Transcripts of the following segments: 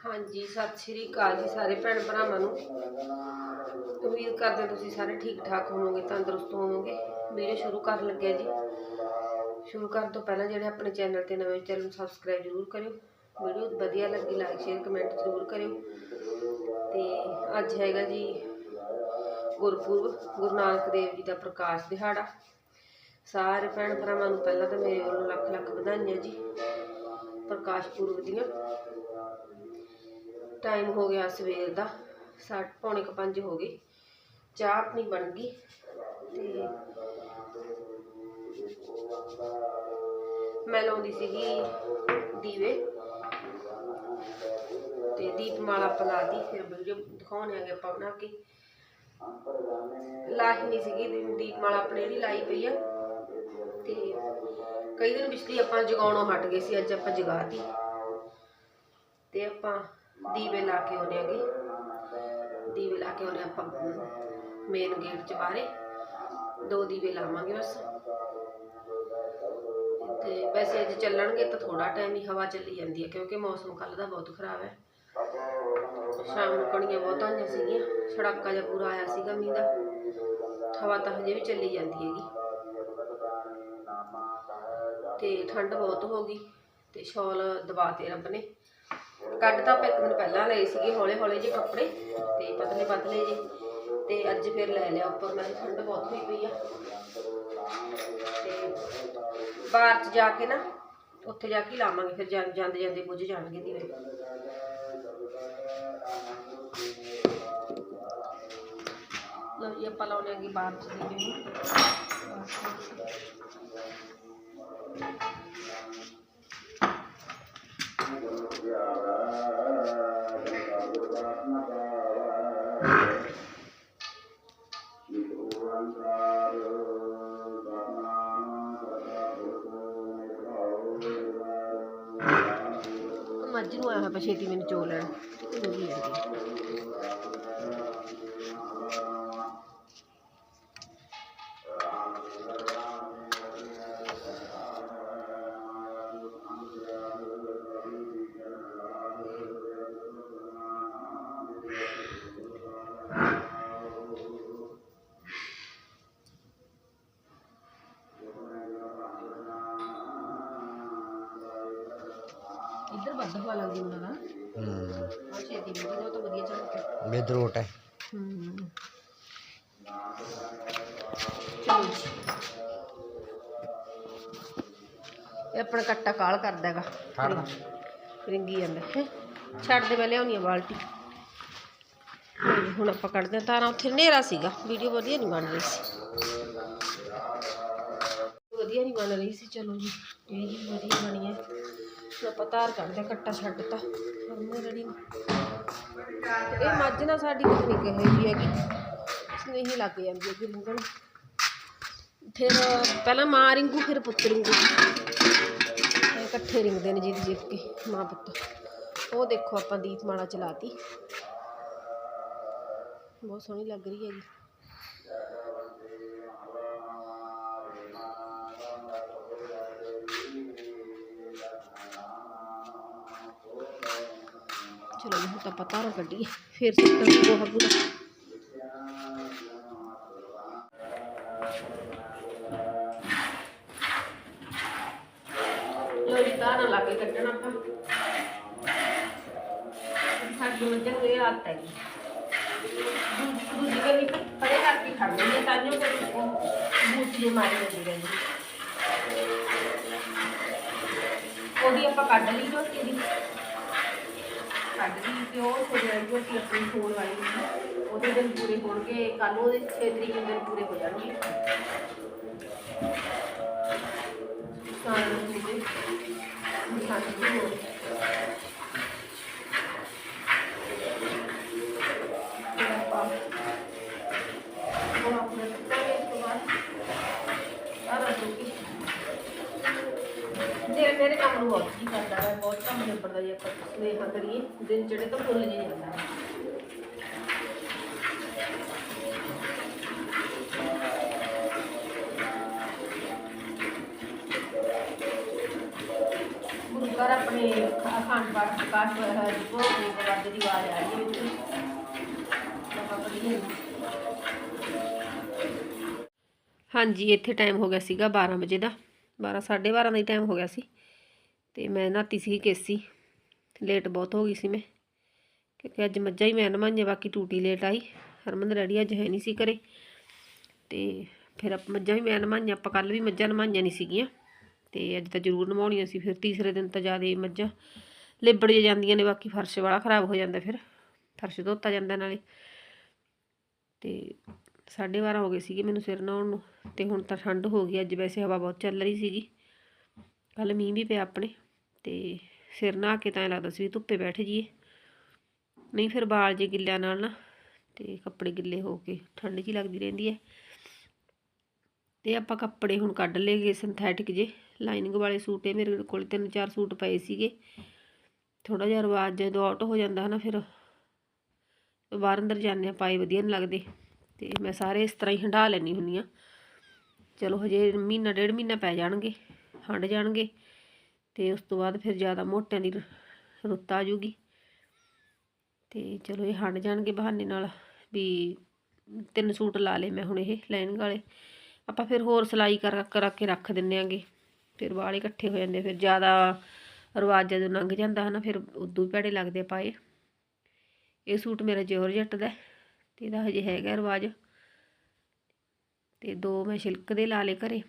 ਹਾਂਜੀ, ਸਤਿ ਸ਼੍ਰੀ ਅਕਾਲ ਜੀ ਸਾਰੇ ਭੈਣ ਭਰਾਵਾਂ ਨੂੰ। ਉਮੀਦ ਕਰਦੇ ਤੁਸੀਂ ਸਾਰੇ ਠੀਕ ਠਾਕ ਹੋਵੋਗੇ, ਤੰਦਰੁਸਤ ਹੋਵੋਗੇ। ਵੀਡੀਓ ਸ਼ੁਰੂ ਕਰਨ ਲੱਗਿਆ ਜੀ। ਸ਼ੁਰੂ ਕਰਨ ਤੋਂ ਪਹਿਲਾਂ ਜਿਹੜੇ ਆਪਣੇ ਚੈਨਲ ਤੇ ਨਵੇਂ ਚੈਨਲ ਨੂੰ ਸਬਸਕ੍ਰਾਈਬ ਜ਼ਰੂਰ ਕਰਿਓ। ਵੀਡੀਓ ਵਧੀਆ ਲੱਗੀ ਲਾਈਕ ਸ਼ੇਅਰ ਕਮੈਂਟ ਜ਼ਰੂਰ ਕਰਿਓ। ਤੇ ਅੱਜ ਹੈਗਾ ਜੀ ਗੁਰਪੁਰਬ, ਗੁਰੂ ਨਾਨਕ ਦੇਵ ਜੀ ਦਾ ਪ੍ਰਕਾਸ਼ ਦਿਹਾੜਾ। ਸਾਰੇ ਭੈਣ ਭਰਾਵਾਂ ਨੂੰ ਪਹਿਲਾਂ ਤਾਂ ਮੇਰੇ ਵੱਲੋਂ ਲੱਖ ਲੱਖ ਵਧਾਈਆਂ ਜੀ, ਪ੍ਰਕਾਸ਼ ਪੁਰਬ ਦੀਆਂ। ਟਾਈਮ ਹੋ ਗਿਆ ਸਵੇਰ ਦਾ ਸਾਢੇ ਪੌਣੇ ਕੁ ਪੰਜ ਹੋ ਗਏ। ਚਾਹ ਆਪਣੀ ਬਣ ਗਈ ਤੇ ਮੈਂ ਲਾਉਂਦੀ ਸੀਗੀ ਦੀਵੇ ਤੇ ਦੀਪਮਾਲਾ ਆਪਾਂ ਲਾਤੀ ਫਿਰ ਵੀਡੀਓ ਦਿਖਾਉਣੇ ਆਗੇ ਆਪਾਂ ਬਣਾ ਕੇ। ਲਾਹੀ ਨਹੀਂ ਸੀਗੀ ਦੀਪਮਾਲਾ ਆਪਣੇ ਜਿਹੜੀ ਲਾਈ ਪਈ ਆ। ਤੇ ਕਈ ਦਿਨ ਪਿਛਲੀ ਆਪਾਂ ਜਗਾਉਣੋਂ ਹਟ ਗਏ ਸੀ, ਅੱਜ ਆਪਾਂ ਜਗਾਤੀ। ਤੇ ਆਪਾਂ ਦੀਵੇ ਲਾ ਕੇ ਆਉਂਦੇ ਆਗੇ ਦੀਵੇ ਲਾ ਕੇ ਆਉਣੇ ਆਪਾਂ ਮੇਨ ਗੇਟ 'ਚ ਬਾਹਰੇ। ਦੋ ਦੀਵੇ ਲਾਵਾਂਗੇ ਬਸ। ਤੇ ਵੈਸੇ ਅੱਜ ਚੱਲਣਗੇ ਤਾਂ ਥੋੜਾ ਟਾਈਮ ਹੀ ਹਵਾ ਚੱਲੀ ਜਾਂਦੀ ਹੈ, ਕਿਉਂਕਿ ਮੌਸਮ ਕੱਲ ਦਾ ਬਹੁਤ ਖਰਾਬ ਹੈ। ਸ਼ਾਮ ਨੂੰ ਕਣੀਆਂ ਬਹੁਤ ਆਈਆਂ ਸੀਗੀਆਂ ਛੜਾਕਾ ਜਿਹਾ ਪੂਰਾ ਆਇਆ ਸੀਗਾ ਮੀਂਹ ਦਾ। ਹਵਾ ਤਾਂ ਹਜੇ ਵੀ ਚੱਲੀ ਜਾਂਦੀ ਹੈਗੀ। ਤੇ ਠੰਡ ਬਹੁਤ ਹੋ ਗਈ, ਤੇ ਸ਼ਾਲ ਦਬਾਤੇ ਰੱਬ ਨੇ। ਕੱਢ ਤਾਂ ਆਪਾਂ ਇੱਕ ਦਿਨ ਪਹਿਲਾਂ ਲਏ ਸੀਗੇ ਹੌਲੇ ਹੌਲੇ ਜੇ ਕੱਪੜੇ ਤੇ ਪਤਲੇ ਪਤਲੇ ਜੇ ਤੇ ਅੱਜ ਫਿਰ ਲੈ ਲਿਆ ਉੱਪਰ ਮੈਂ ਕਿਹਾ ਠੰਡ ਬਹੁਤ ਹੋਈ ਪਈ ਆ। ਤੇ ਬਾਹਰ ਚ ਜਾ ਕੇ ਨਾ, ਉੱਥੇ ਜਾ ਕੇ ਲਾਵਾਂਗੇ, ਫਿਰ ਜਾਂਦੇ ਜਾਂਦੇ ਬੁੱਝ ਜਾਣਗੇ ਦੀਵੇ ਲਓ ਜੀ, ਆਪਾਂ ਲਾਉਣੇ ਆਂਗੇ ਬਾਹਰ ਚ ਦੀਵੇ ਨੂੰ ਮੱਝ ਨੂੰ ਆਇਆ ਹੋਇਆ ਛੇਤੀ ਮੈਨੂੰ ਚੋ ਲੈਣ। ਚੋਗੀ ਜਾਂਦੀ ਇੱਧਰ ਹੂੰ। ਚਲੋ ਜੀ। ਇਹ ਆਪਣਾ ਕੱਟਾ ਕਾਲ ਕਰਦਾ ਹੈਗਾ। ਰਿੰਗੀ ਜਾਂਦਾ ਹੈ। ਛੱਡ ਦੇ ਮੈਂ ਲਿਆਉਣੀ ਆ ਬਾਲਟੀ। ਹੁਣ ਆਪਾਂ ਕੱਢਦੇ ਹਾਂ ਤਾਰਾਂ। ਉੱਥੇ ਹਨੇਰਾ ਸੀਗਾ। ਵੀਡੀਓ ਵਧੀਆ ਨਹੀਂ ਬਣ ਰਹੀ ਸੀ। ਵਧੀਆ ਨਹੀਂ ਬਣ ਰਹੀ ਸੀ। ਚਲੋ ਜੀ ਇਹ ਜੀ ਵਧੀਆ ਬਣੀ ਹੈ। ਹੁਣ ਆਪਾਂ ਤਾਰ ਕੱਢਦੇ ਕੱਟਾ ਛੱਡਤਾ। ਹਰਮੇ ਰੜੀ ਇਹ ਮੱਝ ਨਾ ਸਾਡੀ ਕੁਝ ਨਹੀਂ ਹੈਗੀ ਸਨੇਹੀ ਲੱਗ ਜਾਂਦੀ ਹੈ ਰਿੰਗਣ। ਫਿਰ ਪਹਿਲਾਂ ਮਾਂ ਰਿੰਗੂ, ਫਿਰ ਪੁੱਤ ਰਿੰਗੂ। ਇਕੱਠੇ ਰਿੰਗਦੇ ਨੇ ਜਿੱਦ ਜਿੱਦ ਕੇ ਮਾਂ ਪੁੱਤ। ਉਹ ਦੇਖੋ ਆਪਾਂ ਦੀਪਮਾਲਾ ਚਲਾਤੀ। ਬਹੁਤ ਸੋਹਣੀ ਲੱਗ ਰਹੀ ਹੈਗੀ। ਚਲੋ ਆਪਾਂ ਤਾਰਾਂ ਕੱਢੀਏ ਫਿਰ ਸਿੱਟਾਂਗੇ ਗੋਹਾ ਗੂੜਾ ਲੋ ਜੀ, ਤਾਰਾਂ ਲਾ ਕੇ ਕੱਢਣਾ ਆਪਾਂ। ਸਾਡੀ ਮੱਝਾਂ ਨੂੰ ਇਹ ਆਦਤ ਹੈਗੀ। ਦੂਜੀ ਗਲੀ ਪਰੇ ਕਰਕੇ ਖੜ ਲੈਂਦੇ ਹੈ ਤਾਂ ਜੋ ਬੂਟੀ ਮਾਰੀ ਜਾਂਦੀ ਰਹਿੰਦੀ। ਉਹਦੀ ਆਪਾਂ ਕੱਢ ਲਈ ਝੋਟੀ ਦੀ ਕੱਢ ਲਈ ਤੇ ਉਹ ਹੋ ਜਾਣੀ ਝੋਟੀ ਆਪਣੀ ਹੋਣ ਵਾਲੀ ਸੀ ਉਹਦੇ ਦਿਨ ਪੂਰੇ ਹੋਣਗੇ ਕੱਲ ਉਹਦੇ 6 ਤਰੀਕ ਨੂੰ ਦਿਨ ਪੂਰੇ ਹੋ ਜਾਣਗੇ। ਸਾਰੇ ਨੂੰ ਦੇ ਨਿਸ਼ਾਨ ਵੀ ਹੋ ਫਿਰ ਆਪਾਂ ਉਹ ਆਪਣੇ ਸੁੱਕਾਂਗੇ ਇਸ ਤੋਂ ਬਾਅਦ ਸਾਰਾ ਦੁੱਕੀ ਮੇਰੇ ਮੇਰੇ ਕੰਮ ਨੂੰ ਬਹੁਤ ਜੀ ਕਰਦਾ ਹੈ ਬਹੁਤ ਕੰਮ ਨਿਬੜਦਾ ਜੇ ਆਪਾਂ ਸਨੇਹਾ ਕਰੀਏ ਦਿਨ ਚੜੇ ਤਾਂ ਭੁੱਲ ਜੇ ਜਾਂਦਾ ਹੈ ਆਪਣੇ ਅਖੰਡ ਪਾਠ ਪ੍ਰਕਾਸ਼ ਹੋਇਆ ਹੈ ਜੀ ਦੀ ਆਵਾਜ਼ ਆ ਰਹੀ ਵਿੱਚ ਆਪਾਂ ਪੜ੍ਹੀਏ ਹਾਂਜੀ, ਇੱਥੇ ਟਾਈਮ ਹੋ ਗਿਆ ਸੀਗਾ 12 ਵਜੇ ਦਾ। 12 12:30 ਦਾ ਹੀ ਟਾਈਮ ਹੋ ਗਿਆ ਸੀ। ਤੇ ਮੈਂ ਨਹਾਤੀ ਸੀ ਕੇਸੀ। ਲੇਟ ਬਹੁਤ ਹੋ ਗਈ ਸੀ ਮੈਂ, ਕਿਉਂਕਿ ਅੱਜ ਮੱਝਾਂ ਹੀ ਮੈਂ ਨਵਾਈਆਂ, ਬਾਕੀ ਟੂਟੀ ਲੇਟ ਆਈ। ਹਰਮਨ ਰੈਡੀ ਅੱਜ ਹੈ ਨਹੀਂ ਸੀ ਘਰੇ। ਤੇ ਫਿਰ ਆਪਾਂ ਮੱਝਾਂ ਵੀ ਮੈਂ ਨਵਾਈਆਂ, ਆਪਾਂ ਕੱਲ ਵੀ ਮੱਝਾਂ ਨਵਾਈਆਂ ਨਹੀਂ ਸੀਗੀਆਂ। ਤੇ ਅੱਜ ਤਾਂ ਜ਼ਰੂਰ ਨਵਾਉਣੀਆਂ ਸੀ, ਫਿਰ ਤੀਸਰੇ ਦਿਨ ਤਾਂ ਜ਼ਿਆਦਾ ਮੱਝਾਂ ਲਿਬੜ ਜਾਂਦੀਆਂ ਨੇ, ਬਾਕੀ ਫਰਸ਼ ਵਾਲਾ ਖਰਾਬ ਹੋ ਜਾਂਦਾ ਫਿਰ। ਫਰਸ਼ ਧੋਤਾ ਜਾਂਦਾ ਨਾਲੇ। ਤੇ 12:30 ਹੋ ਗਏ ਸੀਗੇ ਮੈਨੂੰ ਸਿਰ ਨਹਾਉਣ ਨੂੰ, ਤੇ ਹੁਣ ਤਾਂ ਠੰਡ ਹੋ ਗਈ, ਅੱਜ ਵੈਸੇ ਹਵਾ ਬਹੁਤ ਚੱਲ ਰਹੀ ਸੀਗੀ। ਕੱਲ ਮੀਂਹ ਵੀ ਪਿਆ ਆਪਣੇ ਤੇ ਸਿਰ ਨਹਾ ਕੇ ਤਾਂ ਐਂ ਲੱਗਦਾ ਸੀ ਵੀ ਧੁੱਪੇ ਬੈਠ ਜੀਏ ਨਹੀਂ ਫਿਰ ਬਾਲ ਜੇ ਗਿੱਲਿਆਂ ਨਾਲ ਨਾ ਤੇ ਕੱਪੜੇ ਗਿੱਲੇ ਹੋ ਕੇ ਠੰਡ ਜੀ ਲੱਗਦੀ ਰਹਿੰਦੀ ਹੈ। ਤੇ ਆਪਾਂ ਕੱਪੜੇ ਹੁਣ ਕੱਢ ਲਏਗੇ ਸਿੰਥੈਟਿਕ ਜੇ ਲਾਈਨਿੰਗ ਵਾਲੇ ਸੂਟ ਇਹ ਮੇਰੇ ਕੋਲ ਤਿੰਨ ਚਾਰ ਸੂਟ ਪਏ ਸੀਗੇ। ਥੋੜਾ ਜਿਹਾ ਰਿਵਾਜ ਜਦੋਂ ਆਊਟ ਹੋ ਜਾਂਦਾ ਹਨਾ ਫਿਰ। ਬਾਹਰ ਅੰਦਰ ਜਾਂਦੇ ਆ ਪਾਏ ਵਧੀਆ ਨਹੀਂ ਲੱਗਦੇ। ਤੇ ਮੈਂ ਸਾਰੇ ਇਸ ਤਰ੍ਹਾਂ ਹੀ ਹੰਢਾ ਲੈਣੀ ਹੁੰਨੀ ਆ ਚਲੋ ਹਜੇ ਮਹੀਨਾ, ਡੇਢ ਮਹੀਨਾ ਪੈ ਜਾਣਗੇ। ਹੰਡ ਜਾਣਗੇ ਤੇ ਉਸ ਤੋਂ ਬਾਅਦ ਫਿਰ ਜ਼ਿਆਦਾ ਮੋਟਿਆਂ ਦੀ ਰੁੱਤ ਆ ਜੂਗੀ ਤੇ ਚਲੋ ਇਹ ਹੰਡ ਜਾਣਗੇ ਬਹਾਨੇ ਨਾਲ ਵੀ ਤਿੰਨ ਸੂਟ ਲਾ ਲਏ ਮੈਂ ਹੁਣ ਇਹ ਲਾਈਨਿੰਗ ਵਾਲੇ। ਆਪਾਂ ਫਿਰ ਹੋਰ ਸਿਲਾਈ ਕਰ, ਕਰਾ ਕੇ ਰੱਖ ਦਿੰਨੇ ਆਂਗੇ। ਫਿਰ ਵਾਲੇ ਇਕੱਠੇ ਹੋ ਜਾਂਦੇ ਫਿਰ ਜ਼ਿਆਦਾ ਰਿਵਾਜ ਜਦੋਂ ਲੰਘ ਜਾਂਦਾ ਹਨਾ, ਫਿਰ ਉਦੋਂ ਵੀ ਭੈੜੇ ਲੱਗਦੇ ਪਾਏ। ਇਹ ਸੂਟ ਮੇਰਾ ਜੋਰਜੱਟ ਦਾ ਹੈ ਤੇ ਇਹਦਾ ਹਜੇ ਹੈਗਾ ਰਿਵਾਜ। ਤੇ ਦੋ ਮੈਂ ਸ਼ਿਲਕ ਦੇ ਲਾ ਲਏ ਘਰੇ।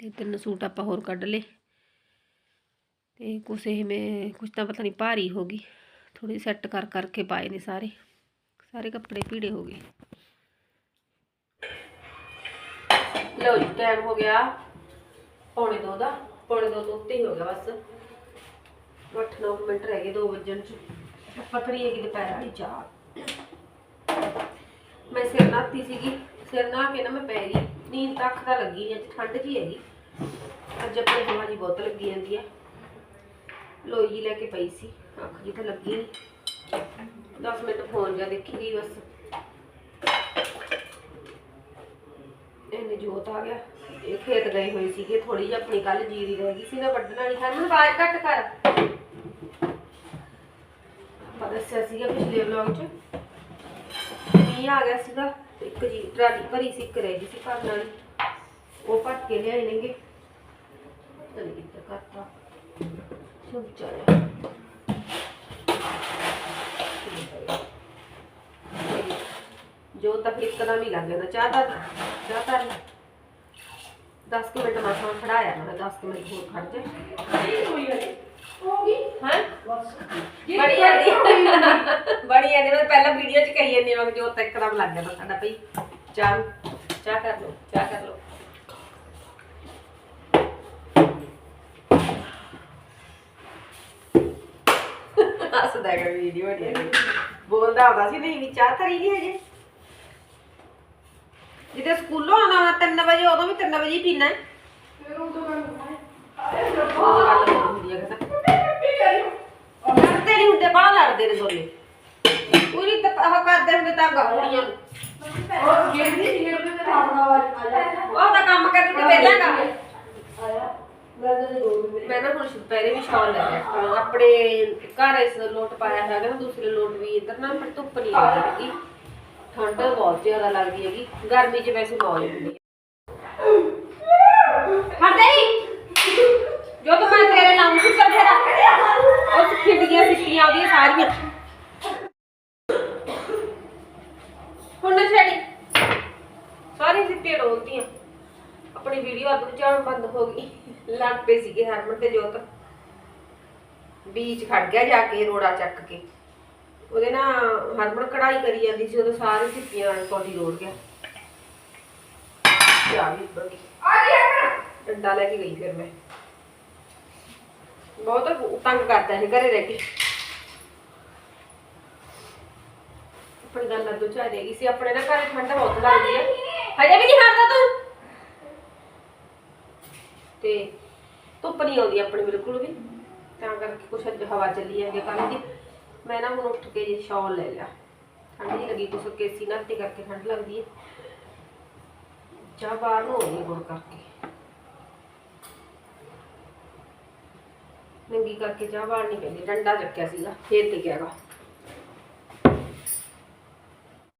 ਤੇ ਤਿੰਨ ਸੂਟ ਆਪਾਂ ਹੋਰ ਕੱਢ ਲਏ। ਤੇ ਕੁਛ ਇਹ ਮੈਂ, ਕੁਛ ਤਾਂ ਪਤਾ ਨਹੀਂ ਭਾਰੀ ਹੋ ਗਈ। ਥੋੜੀ ਸੈੱਟ ਕਰ, ਕਰਕੇ ਪਾਏ ਨੇ ਸਾਰੇ। ਸਾਰੇ ਕੱਪੜੇ ਭੀੜੇ ਹੋ ਗਏ। ਲਓ ਜੀ ਟਾਈਮ ਹੋ ਗਿਆ ਪੌਣੇ ਦੋ ਦਾ। ਪੌਣੇ ਦੋ ਤੋਂ ਉੱਤੇ ਹੀ ਹੋ ਗਿਆ ਬਸ। 8-9 ਮਿੰਟ ਰਹਿ ਗਏ 2 ਵਜਣ ਚ। ਆਪਾਂ ਕਰੀਏ ਕਿ ਦੁਪਹਿਰ ਵਾਲੀ ਚਾਹ। ਮੈਂ ਸਿਰ ਨਹਾਤੀ ਸੀਗੀ। ਸਿਰ ਨਾ ਕੇ ਨਾ ਮੈਂ ਪੈ ਗਈ। ਨੀਂਦ ਤੱਕ ਤਾਂ ਲੱਗੀ ਅੱਜ ਠੰਡ ਜੀ ਹੈਗੀ। ਅੱਜ ਆਪਣੀ ਹਵਾ ਜੀ ਬਹੁਤ ਲੱਗੀ ਜਾਂਦੀ ਆ। ਲੋਈ ਜੀ ਲੈ ਕੇ ਪਈ ਸੀ। ਅੱਖ ਜੀ ਲੱਗੀ 10 ਮਿੰਟ ਫੋਨ ਜਾ ਦੇਖੀ ਗਈ ਬਸ। ਇਹਨੇ ਜੋਤ ਆ ਗਿਆ। ਇਹ ਖੇਤ ਗਏ ਹੋਏ ਸੀਗੇ। ਥੋੜੀ ਜਿਹੀ ਆਪਣੀ ਕੱਲ ਜੀਰੀ ਰਹਿ ਗਈ ਸੀ ਨਾ ਵੱਢਣ ਵਾਲੀ ਹਰਮਨ ਆਵਾਜ਼ ਘੱਟ ਕਰ। ਆਪਾਂ ਦੱਸਿਆ ਸੀਗਾ ਪਿਛਲੇ ਵਲੌਗ 'ਚ। ਮੀਂਹ ਆ ਗਿਆ ਸੀਗਾ। ਇੱਕ ਜੀ ਟਰਾਲੀ ਭਰੀ ਸੀ, ਇੱਕ ਰਹਿ ਗਈ ਸੀ ਭਰਨ ਵਾਲੀ ਉਹ ਭੱਟ ਕੇ ਲਿਆਏ ਨੇਗੇ। ਚਲ ਕਿੱਥੇ ਕਰਤਾ। ਜੋ ਹੀ ਲੱਗ ਜਾਂਦਾ ਚਾਹ ਤਾਂ ਚਾਹ ਤਾਂ 10 ਮਿੰਟ ਮਸਾਂ ਖੜਾਇਆ ਮੈਂ 10 ਮਿੰਟ ਹੋਰ ਖੜ ਜਾ। ਹਾਂ ਬੜੀ ਜਾਂਦੀ ਬੜੀ ਜਾਂਦੀ ਮੈਂ ਪਹਿਲਾਂ ਵੀਡੀਓ 'ਚ ਕਹੀ ਜਾਂਦੀ ਕਿ ਜੋ ਤਾਂ ਇੱਕਦਮ ਲੱਗ ਜਾਂਦਾ ਸਾਡਾ ਭਈ ਚਾਹ। ਚਾਹ ਕਰ ਲਓ ਚਾਹ ਕਰ ਲਓ। ਹੱਸਦਾ ਹੈਗਾ ਵੀਡੀਓ ਨਹੀਂ। ਬੋਲਦਾ ਹੁੰਦਾ ਸੀ ਨਹੀਂ ਵੀ ਚਾਹ ਧਰੀ ਨਹੀਂ ਹਜੇ। ਜਿੱਦੇ ਸਕੂਲੋਂ ਆਉਣਾ ਹੋਣਾ 3 ਵਜੇ ਉਦੋਂ ਵੀ 3 ਵਜੇ ਹੀ ਪੀਣਾ ਹੈ। ਉਹ ਕਹਿੰਦਾ ਲੜਦੇ ਨਹੀਂ ਹੁੰਦੇ ਬੜਾ ਲੜਦੇ ਨੇ ਦੋਨੇ। ਪੂਰੀ ਤਾਂ ਉਹ ਕਰਦੇ ਹੁੰਦੇ ਤਾਂ ਗਾਉਣੀਆਂ ਉਹ ਤਾਂ ਕੰਮ ਕਰਦੀ ਤੇ ਪਹਿਲਾਂ ਕੰਮ ਮੈਂ ਨਾ ਹੁਣ ਦੁਪਹਿਰੇ ਵੀ ਸ਼ਾਲ ਲੈ ਲਿਆ। ਆਪਣੇ ਘਰ ਇਸ ਲੋਟ ਪਾਇਆ ਹੈਗਾ ਨਾ ਦੂਸਰੇ ਲੋਟ ਵੀ ਇੱਧਰ ਨਾ ਪਰ ਧੁੱਪ ਨਹੀਂ ਆ ਰਹੀ ਠੰਡ ਬਹੁਤ ਜ਼ਿਆਦਾ ਲੱਗਦੀ ਹੈਗੀ। ਗਰਮੀ 'ਚ ਵੈਸੇ ਮੌਜ ਹੁੰਦੀ ਹੈ। ਹੀ ਜੋ ਤਾਂ ਮੈਂ ਤੇਰੇ ਨਾਮ ਨੂੰ ਕਰ ਫੇਰਾ ਉਹ ਖਿੱਡੀਆਂ ਸਿੱਟੀਆਂ ਉਹਦੀਆਂ ਸਾਰੀਆਂ। ਹੁਣ ਨਾ ਸਾਰੀ ਸਿੱਟੀਆਂ ਡੋਲਤੀਆਂ। ਆਪਣੀ ਵੀਡੀਓ ਅੱਧ ਚਾਣ ਬੰਦ ਹੋ ਗਈ। ਲੜ ਪਏ ਸੀਗੇ ਹਰਮਨ ਤੇ ਜੋਤ। ਬੀਚ ਖੜ ਗਿਆ ਜਾ ਕੇ ਰੋੜਾ ਚੱਕ ਕੇ। ਉਹਦੇ ਨਾਲ ਹਰਮਨ ਕਢਾਈ ਕਰੀ ਜਾਂਦੀ ਸੀ ਉਹਦੇ ਸਾਰੇ ਸਿੱਪੀਆਂ ਕੋਟੀ ਰੋੜ ਗਿਆ। ਜਾ ਵੀ ਉੱਪਰ ਗਈ। ਡੰਡਾ ਲੈ ਕੇ ਗਈ ਫਿਰ ਮੈਂ। ਬਹੁਤ ਤੰਗ ਕਰਦਾ ਹੈ ਘਰੇ ਰਹਿ ਕੇ। ਆਪਣੀ ਗੱਲ ਲੱਦੋ ਚਾਹ ਦੇਗੀ ਸੀ ਆਪਣੇ ਨਾ ਘਰੇ ਠੰਡ ਬਹੁਤ ਲੱਗਦੀ ਹੈ ਹਜੇ ਵੀ ਨਹੀਂ ਹਟਦਾ ਤੂੰ। ਤੇ ਧੁੱਪ ਨਹੀਂ ਆਉਂਦੀ ਆਪਣੀ ਬਿਲਕੁਲ ਵੀ। ਤਾਂ ਕਰਕੇ ਕੁਛ ਅੱਜ ਹਵਾ ਚੱਲੀ ਜਾਂਦੀ ਕੱਲ ਦੀ। ਮੈਂ ਨਾ ਹੁਣ ਉੱਠ ਕੇ ਜੀ ਸ਼ਾਲ ਲੈ ਲਿਆ। ਠੰਡ ਨਹੀਂ ਲੱਗੀ, ਕੁਛ ਕੇਸੀ ਨਾਲ ਤੇ ਕਰਕੇ ਠੰਡ ਲੱਗਦੀ ਹੈ ਚਾਹ ਬਾਹਰ ਨੂੰ ਆਉਂਦੀ ਹੈ ਗੁੜ ਕਰਕੇ। ਨੰਗੀ ਕਰਕੇ ਚਾਹ ਬਾਹਰ ਨਹੀਂ ਪੈਂਦੀ, ਡੰਡਾ ਚੱਕਿਆ ਸੀਗਾ, ਫੇਰ ਟਿਕਿਆਗਾ